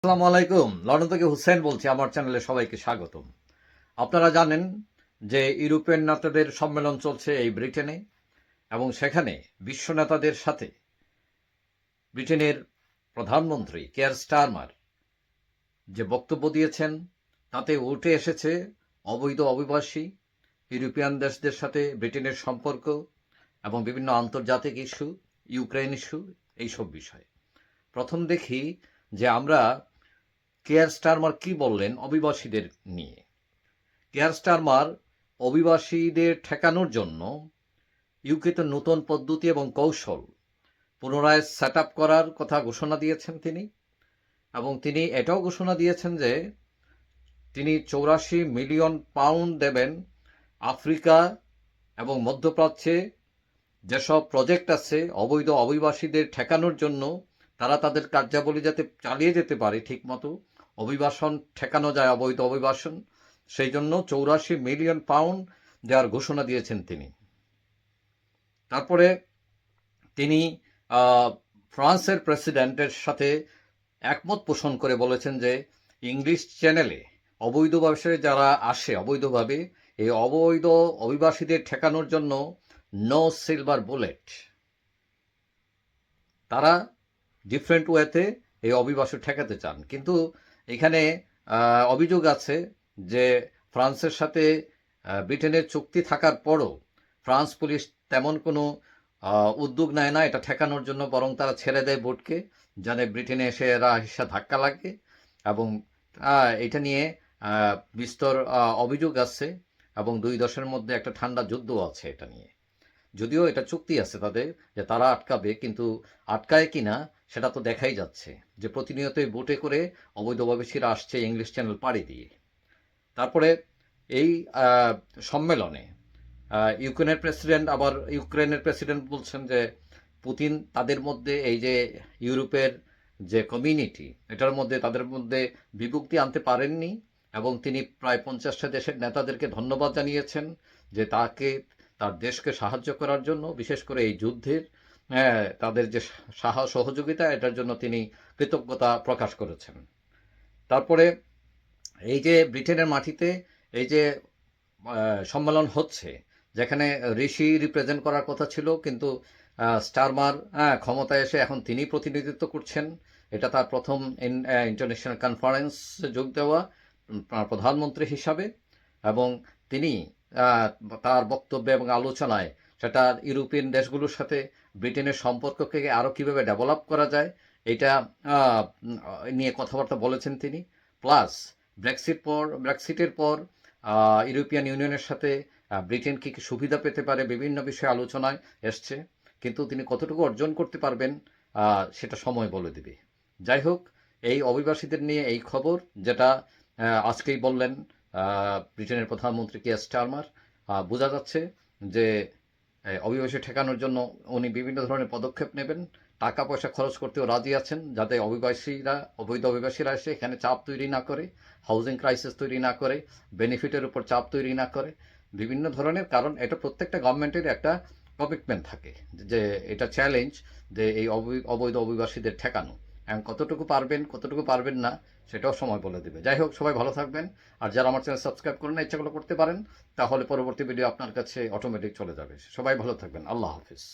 আসসালামু আলাইকুম। লন্ডন থেকে হুসেন বলছি, আমার চ্যানেলে সবাইকে স্বাগতম। আপনারা জানেন যে ইউরোপিয়ান নেতাদের সম্মেলন চলছে এই ব্রিটেনে, এবং সেখানে বিশ্ব নেতাদের সাথে ব্রিটেনের প্রধানমন্ত্রী কেয়ার স্টারমার যে বক্তব্য দিয়েছেন, তাতে উঠে এসেছে অবৈধ অভিবাসী, ইউরোপিয়ান দেশদের সাথে ব্রিটেনের সম্পর্ক, এবং বিভিন্ন আন্তর্জাতিক ইস্যু, ইউক্রেন ইস্যু, এইসব বিষয়। প্রথম দেখি যে আমরা কেয়ার স্টারমার কি বললেন অভিবাসীদের নিয়ে? কেয়ার স্টারমার অভিবাসীদের ঠেকানোর জন্য ইউকেতে নতুন পদ্ধতি এবং কৌশল পুনরায় সেট করার কথা ঘোষণা দিয়েছেন তিনি এবং তিনি এটাও ঘোষণা দিয়েছেন যে তিনি চৌরাশি মিলিয়ন পাউন্ড দেবেন আফ্রিকা এবং মধ্যপ্রাচ্যে যেসব প্রজেক্ট আছে অবৈধ অভিবাসীদের ঠেকানোর জন্য তারা তাদের কার্যাবলী যাতে চালিয়ে যেতে পারে ঠিকমতো অভিবাসন ঠেকানো যায়, অবৈধ অভিবাসন। সেই জন্য চৌরাশি মিলিয়ন পাউন্ড দেওয়ার ঘোষণা দিয়েছেন তিনি। তারপরে তিনি ফ্রান্সের প্রেসিডেন্টের সাথে একমত পোষণ করে বলেছেন যে, ইংলিশ চ্যানেলে অবৈধভাবে যারা আসে অবৈধভাবে, এই অবৈধ অভিবাসীদের ঠেকানোর জন্য নো সিলভার বুলেট তারা ডিফারেন্ট ওয়েতে এই অভিবাসী ঠেকাতে চান। কিন্তু এখানে অভিযোগ আছে যে ফ্রান্সের সাথে ব্রিটেনের চুক্তি থাকার পরও ফ্রান্স পুলিশ তেমন কোনো উদ্যোগ নেয় না। এটা ঠেকানোর জন্য বরং তারা ছেড়ে দেয় বোটকে জানে ব্রিটেনে এসে এরা হিসা ধাক্কা লাগে এবং এটা নিয়ে বিস্তর অভিযোগ আছে এবং দুই দশের মধ্যে একটা ঠান্ডা যুদ্ধ আছে এটা নিয়ে। যদিও এটা চুক্তি আছে তাদের যে তারা আটকাবে, কিন্তু আটকায় কিনা সেটা তো দেখাই যাচ্ছে যে প্রতিনিয়তই বোটে করে অবৈধ অভিবাসীরা আসছে ইংলিশ চ্যানেল পাড়ি দিয়ে। তারপরে এই সম্মেলনে ইউক্রেনের প্রেসিডেন্ট আবার ইউক্রেনের প্রেসিডেন্ট বলছেন যে পুতিন তাদের মধ্যে এই যে ইউরোপের যে কমিউনিটি এটার মধ্যে তাদের মধ্যে বিভক্তি আনতে পারেননি এবং তিনি প্রায় পঞ্চাশটা দেশের নেতাদেরকে ধন্যবাদ জানিয়েছেন যে তাকে, তার দেশকে সাহায্য করার জন্য, বিশেষ করে এই যুদ্ধের হ্যাঁ, তাদের যে সাহা সহযোগিতা এটার জন্য তিনি কৃতজ্ঞতা প্রকাশ করেছেন। তারপরে এই যে ব্রিটেনের মাটিতে এই যে সম্মেলন হচ্ছে যেখানে ঋষি রিপ্রেজেন্ট করার কথা ছিল কিন্তু স্টারমার হ্যাঁ, ক্ষমতায় এসে এখন তিনি প্রতিনিধিত্ব করছেন। এটা তার প্রথম ইন্টারন্যাশনাল কনফারেন্সে যোগ দেওয়া প্রধানমন্ত্রী হিসাবে। এবং তিনি তার বক্তব্যে এবং আলোচনায় সেটা ইউরোপিয়ান দেশগুলোর সাথে ব্রিটেনের সম্পর্ককে আরও কীভাবে ডেভেলপ করা যায়, এটা নিয়ে কথাবার্তা বলেছেন তিনি। প্লাস ব্রেক্সিট পর ব্রেক্সিটের পর ইউরোপিয়ান ইউনিয়নের সাথে ব্রিটেন কী কী সুবিধা পেতে পারে বিভিন্ন বিষয়ে আলোচনায় এসছে। কিন্তু তিনি কতটুকু অর্জন করতে পারবেন সেটা সময় বলে দেবে। যাই হোক, এই অভিবাসীদের নিয়ে এই খবর, যেটা আজকেই বললেন ব্রিটেনের প্রধানমন্ত্রী কে স্টারমার বোঝা যাচ্ছে যে অভিবাসী ঠেকানোর জন্য উনি বিভিন্ন ধরনের পদক্ষেপ নেবেন। টাকা পয়সা খরচ করতেও রাজি আছেন, যাতে অভিবাসীরা, অবৈধ অভিবাসীরা এসে এখানে চাপ তৈরি না করে হাউজিং ক্রাইসিস তৈরি না করে বেনিফিটের উপর চাপ তৈরি না করে। বিভিন্ন ধরনের কারণ, এটা প্রত্যেকটা গভর্নমেন্টের একটা কমিটমেন্ট থাকে যে এটা চ্যালেঞ্জ যে এই অবৈ- অবৈধ অভিবাসীদের ঠেকানো। এবং কতটুকু পারবেন কতটুকু পারবেন না, সেটাও সময় বলে দেবে। যাই হোক, সবাই ভালো থাকবেন। আর যারা আমার চ্যানেল সাবস্ক্রাইব করে না, ইচ্ছাগুলো করতে পারেন, তাহলে পরবর্তী ভিডিও আপনার কাছে অটোমেটিক চলে যাবে। সবাই ভালো থাকবেন। আল্লাহ হাফিজ।